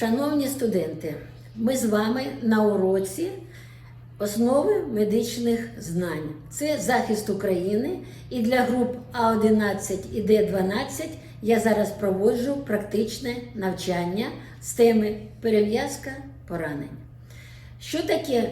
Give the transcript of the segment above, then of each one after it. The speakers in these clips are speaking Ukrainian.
Шановні студенти, ми з вами на уроці основи медичних знань. Це захист України і для груп А11 і Д12 я зараз проводжу практичне навчання з теми перев'язка поранень. Що таке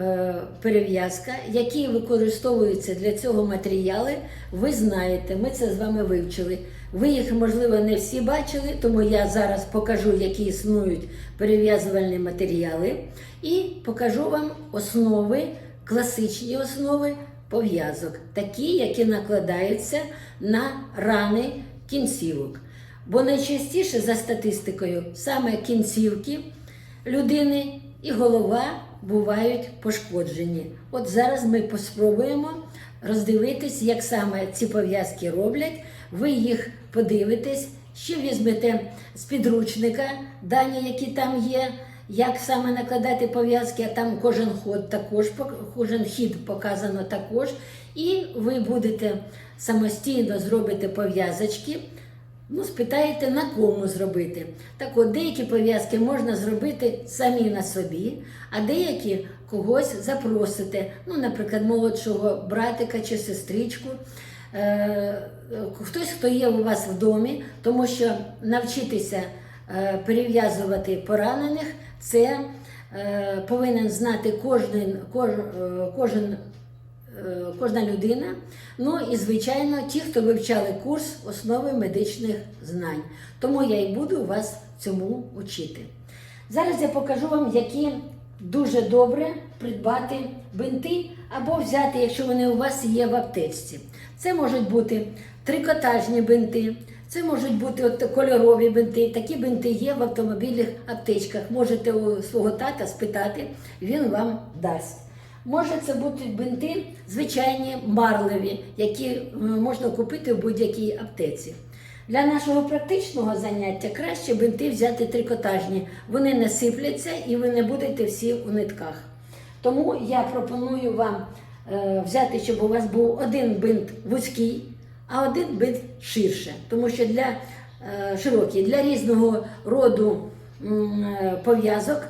е, перев'язка, які використовуються для цього матеріали, ви знаєте, ми це з вами вивчили. Ви їх, можливо, не всі бачили, тому я зараз покажу, які існують перев'язувальні матеріали, і покажу вам основи, класичні основи пов'язок, такі, які накладаються на рани кінцівок. Бо найчастіше за статистикою саме кінцівки людини і голова бувають пошкоджені. От зараз ми поспробуємо роздивитись, як саме ці пов'язки роблять. Ви їх подивитесь, ще візьмете з підручника дані, які там є. Як саме накладати пов'язки, а там кожен ход також кожен хід показано також. І ви будете самостійно зробити пов'язочки. Ну, спитаєте, на кому зробити. Так от, деякі пов'язки можна зробити самі на собі, а деякі когось запросите. Ну, наприклад, молодшого братика чи сестричку. Е, хтось, хто є у вас в домі, тому що навчитися е, перев'язувати поранених, це е, повинен знати кожен, кожен кожна людина. Ну і, звичайно, ті, хто вивчали курс основи медичних знань. Тому я і буду вас цьому учити. Зараз я покажу вам, які дуже добре придбати бинти або взяти, якщо вони у вас є в аптечці. Це можуть бути трикотажні бинти, це можуть бути от кольорові бинти. Такі бинти є в автомобільних аптечках. Можете у свого тата спитати, він вам дасть. Може це бути бинти звичайні марлеві, які е, можна купити в будь-якій аптеці. Для нашого практичного заняття краще бинти взяти трикотажні. Вони не сипляться і ви не будете всі у нитках. Тому я пропоную вам е, взяти, щоб у вас був один бинт вузький, а один бинт ширше. Тому що для е, широкий, для різного роду пов'язок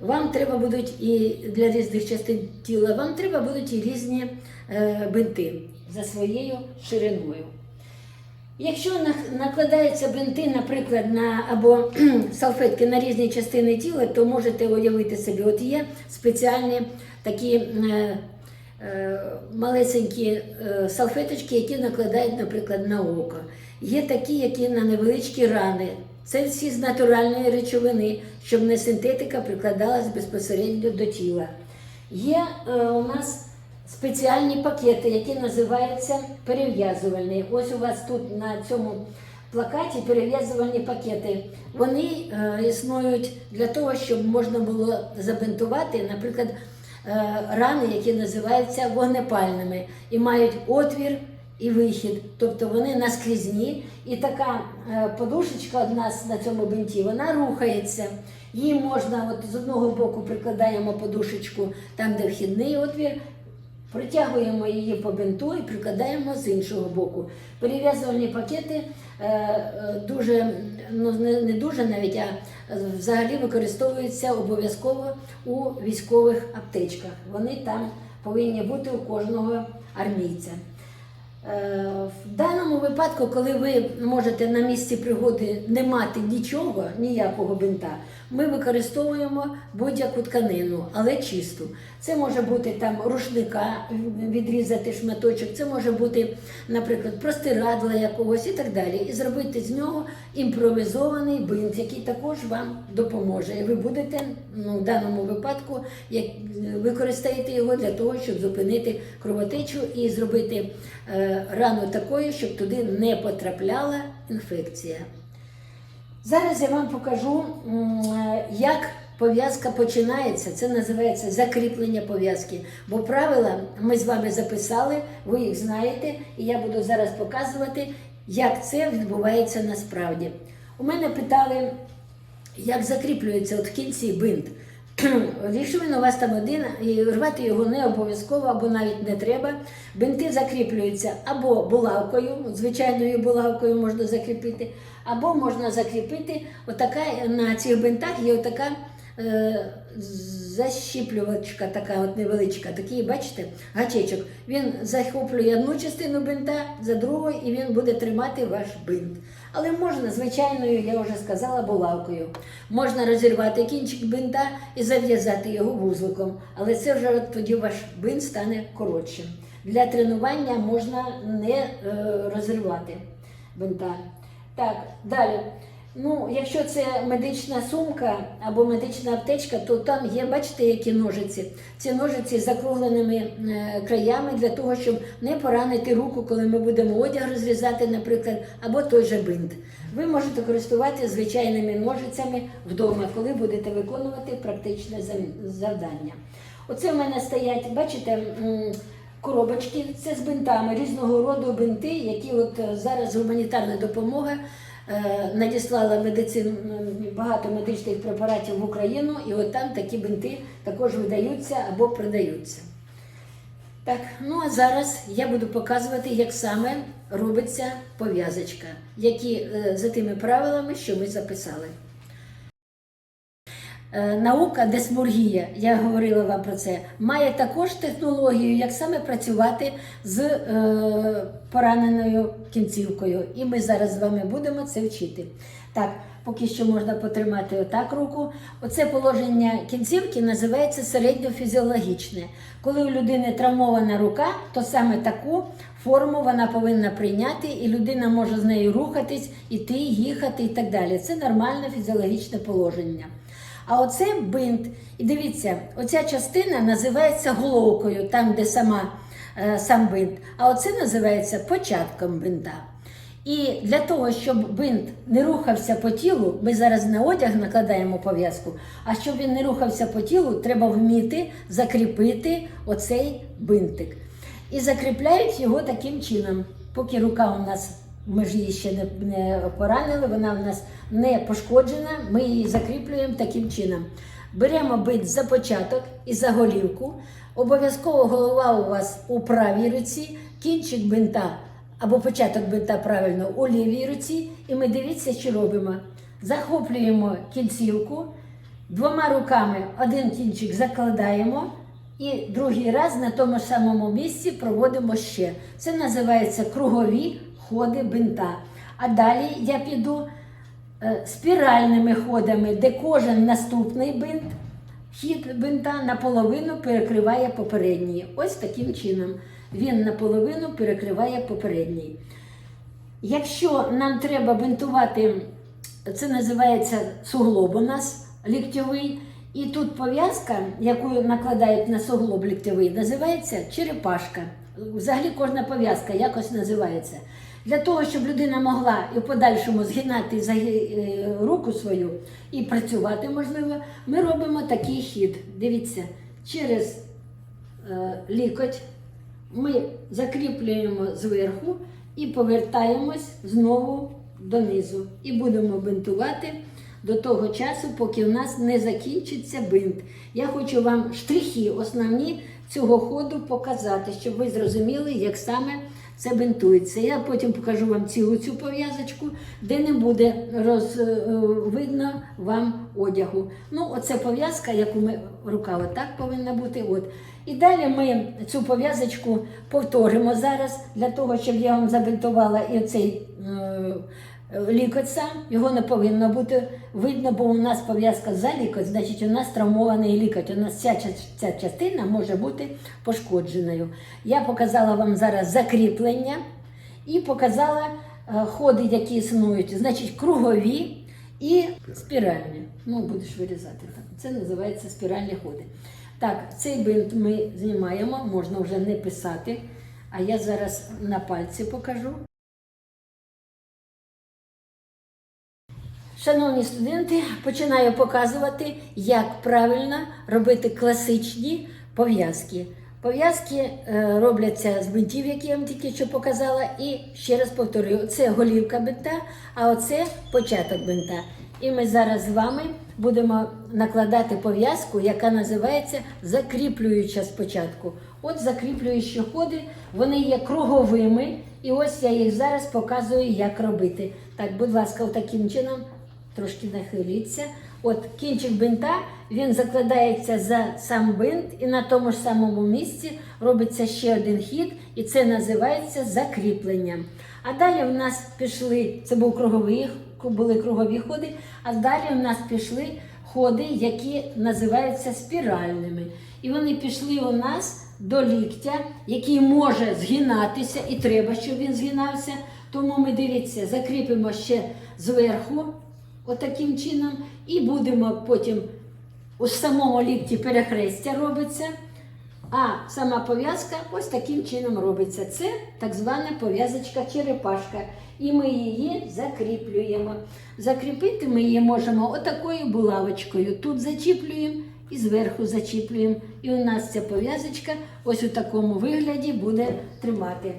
вам треба будуть і для різних частин тіла, вам треба будуть і різні е, бинти за своєю шириною. Якщо накладаються бинти, наприклад, на або салфетки на різні частини тіла, то можете уявити собі, от є спеціальні такі е, е, малесенькі е, салфеточки, які накладають, наприклад, на око. Є такі, які на невеличкі рани. Це всі з натуральної речовини, щоб не синтетика прикладалась безпосередньо до тіла. Є е, у нас спеціальні пакети, які називаються перев'язувальні. Ось у вас тут на цьому плакаті перев'язувальні пакети. Вони е, існують для того, щоб можна було забинтувати, наприклад, е, рани, які називаються вогнепальними, і мають отвір і вихід. Тобто вони наскрізні, і така е, подушечка одна нас на цьому бинті, вона рухається. Її можна от з одного боку прикладаємо подушечку там, де вхідний отвір, Протягуємо її по бинту і прикладаємо з іншого боку. Перев'язувальні пакети е, е, дуже, ну не дуже навіть, а взагалі використовуються обов'язково у військових аптечках. Вони там повинні бути у кожного армійця. Е, В даному випадку, коли ви можете на місці пригоди не мати нічого, ніякого бинта, ми використовуємо будь-яку тканину, але чисту. Це може бути там рушника, відрізати шматочок, це може бути, наприклад, простирадла якогось і так далі. І зробити з нього імпровізований бинт, який також вам допоможе. І ви будете ну, в даному випадку як, використаєте його для того, щоб зупинити кровотечу і зробити е, рану такою, щоб туди не потрапляла інфекція. Зараз я вам покажу, е, як пов'язка починається. Це називається закріплення пов'язки. Бо правила ми з вами записали, ви їх знаєте, і я буду зараз показувати, як це відбувається насправді. У мене питали, як закріплюється от в кінці бинт. Якщо у вас там один, і рвати його не обов'язково або навіть не треба. Бинти закріплюються або булавкою, звичайною булавкою можна закріпити, або можна закріпити отака на цих бинтах є отака е, защіплювачка, така от невеличка, такий, бачите, гачечок. Він захоплює одну частину бинта за другу, і він буде тримати ваш бинт. Але можна звичайною, я вже сказала, булавкою. Можна розірвати кінчик бинта і зав'язати його вузликом. Але це вже тоді ваш бинт стане коротшим. Для тренування можна не е, розривати бинта. Так, далі. Ну, якщо це медична сумка або медична аптечка, то там є, бачите, які ножиці. Ці ножиці з закругленими е, краями для того, щоб не поранити руку, коли ми будемо одяг розрізати, наприклад, або той же бинт. Ви можете користуватися звичайними ножицями вдома, коли будете виконувати практичне завдання. Оце в мене стоять, бачите, коробочки, це з бинтами, різного роду бинти, які от е, зараз гуманітарна допомога надіслала медицин, багато медичних препаратів в Україну, і от там такі бинти також видаються або продаються. Так, ну а зараз я буду показувати, як саме робиться пов'язочка, які е, за тими правилами, що ми записали. Е, Наука десмургія, я говорила вам про це, має також технологію, як саме працювати з е, пораненою кінцівкою. І ми зараз з вами будемо це вчити. Так, поки що можна потримати отак руку. Оце положення кінцівки називається середньофізіологічне. Коли у людини травмована рука, то саме таку форму вона повинна прийняти, і людина може з нею рухатись, іти, їхати і так далі. Це нормальне фізіологічне положення. А оце бинт. І дивіться, оця частина називається головкою, там, де сама, е, сам бинт. А оце називається початком бинта. І для того, щоб бинт не рухався по тілу, ми зараз на одяг накладаємо пов'язку, а щоб він не рухався по тілу, треба вміти закріпити оцей бинтик. І закріпляють його таким чином, поки рука у нас ми ж її ще не, не поранили, вона в нас не пошкоджена, ми її закріплюємо таким чином. Беремо бинт за початок і за голівку. Обов'язково голова у вас у правій руці, кінчик бинта або початок бинта правильно у лівій руці. І ми дивіться, що робимо. Захоплюємо кінцівку, двома руками один кінчик закладаємо. І другий раз на тому самому місці проводимо ще. Це називається кругові ходи бинта. А далі я піду е, спіральними ходами, де кожен наступний бинт, хід бинта наполовину перекриває попередній. Ось таким чином. Він наполовину перекриває попередній. Якщо нам треба бинтувати, це називається суглоб у нас ліктьовий. І тут пов'язка, яку накладають на суглоб ліктьовий, називається черепашка. Взагалі кожна пов'язка якось називається. Для того, щоб людина могла і в подальшому згинати за е, руку свою і працювати можливо, ми робимо такий хід. Дивіться, через е, лікоть ми закріплюємо зверху і повертаємось знову донизу. І будемо бинтувати до того часу, поки в нас не закінчиться бинт. Я хочу вам штрихи основні цього ходу показати, щоб ви зрозуміли, як саме це бинтується. Я потім покажу вам цілу цю пов'язочку, де не буде роз, е, видно вам одягу. Ну, оце пов'язка, яку ми рука отак повинна бути. От. І далі ми цю пов'язочку повторимо зараз для того, щоб я вам забинтувала і цей сам. Його не повинно бути видно, бо у нас пов'язка за лікоть, значить у нас травмований лікоть. У нас ця, ця частина може бути пошкодженою. Я показала вам зараз закріплення і показала е, ходи, які існують, значить, кругові і спіральні. Ну, будеш вирізати так. Це називається спіральні ходи. Так, цей бинт ми знімаємо, можна вже не писати. А я зараз на пальці покажу. Шановні студенти, починаю показувати, як правильно робити класичні пов'язки. Пов'язки е, робляться з бинтів, які я вам тільки що показала, і ще раз повторюю: це голівка бинта, а оце початок бинта. І ми зараз з вами будемо накладати пов'язку, яка називається закріплююча спочатку. От закріплюючі ходи, вони є круговими, і ось я їх зараз показую, як робити. Так, будь ласка, таким чином трошки нахиліться. От кінчик бинта він закладається за сам бинт, і на тому ж самому місці робиться ще один хід, і це називається закріпленням. А далі в нас пішли, це був круговий, були кругові ходи, а далі в нас пішли ходи, які називаються спіральними. І вони пішли у нас до ліктя, який може згинатися, і треба, щоб він згинався. Тому ми дивіться, закріпимо ще зверху, отаким чином, і будемо потім у самому лікті перехрестя робиться. А сама пов'язка ось таким чином робиться. Це так звана пов'язочка черепашка. І ми її закріплюємо. Закріпити ми її можемо отакою булавочкою. Тут зачіплюємо і зверху зачіплюємо. І у нас ця пов'язочка ось у такому вигляді буде тримати.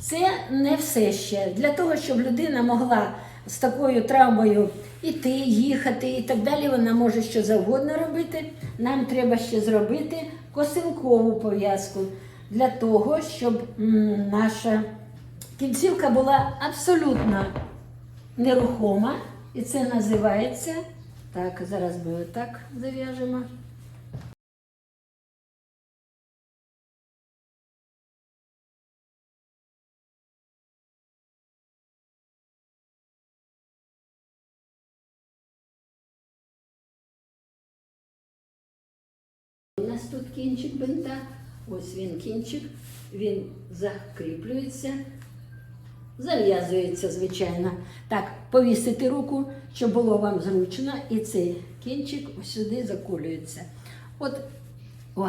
Це не все ще. Для того, щоб людина могла з такою травмою іти, їхати і так далі, вона може що завгодно робити. Нам треба ще зробити косинкову пов'язку для того, щоб наша кінцівка була абсолютно нерухома. І це називається. Так, зараз ми отак зав'яжемо. Кінчик бинта. Ось він кінчик, він закріплюється, зав'язується, звичайно. Так, повісити руку, щоб було вам зручно, і цей кінчик сюди заколюється. От, о,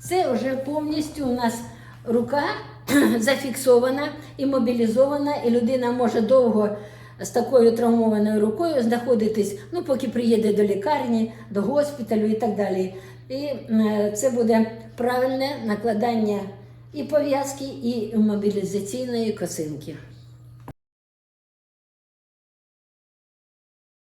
це вже повністю у нас рука зафіксована і мобілізована, і людина може довго з такою травмованою рукою знаходитись, ну, поки приїде до лікарні, до госпіталю і так далі. І е, це буде правильне накладання і пов'язки, і мобілізаційної косинки.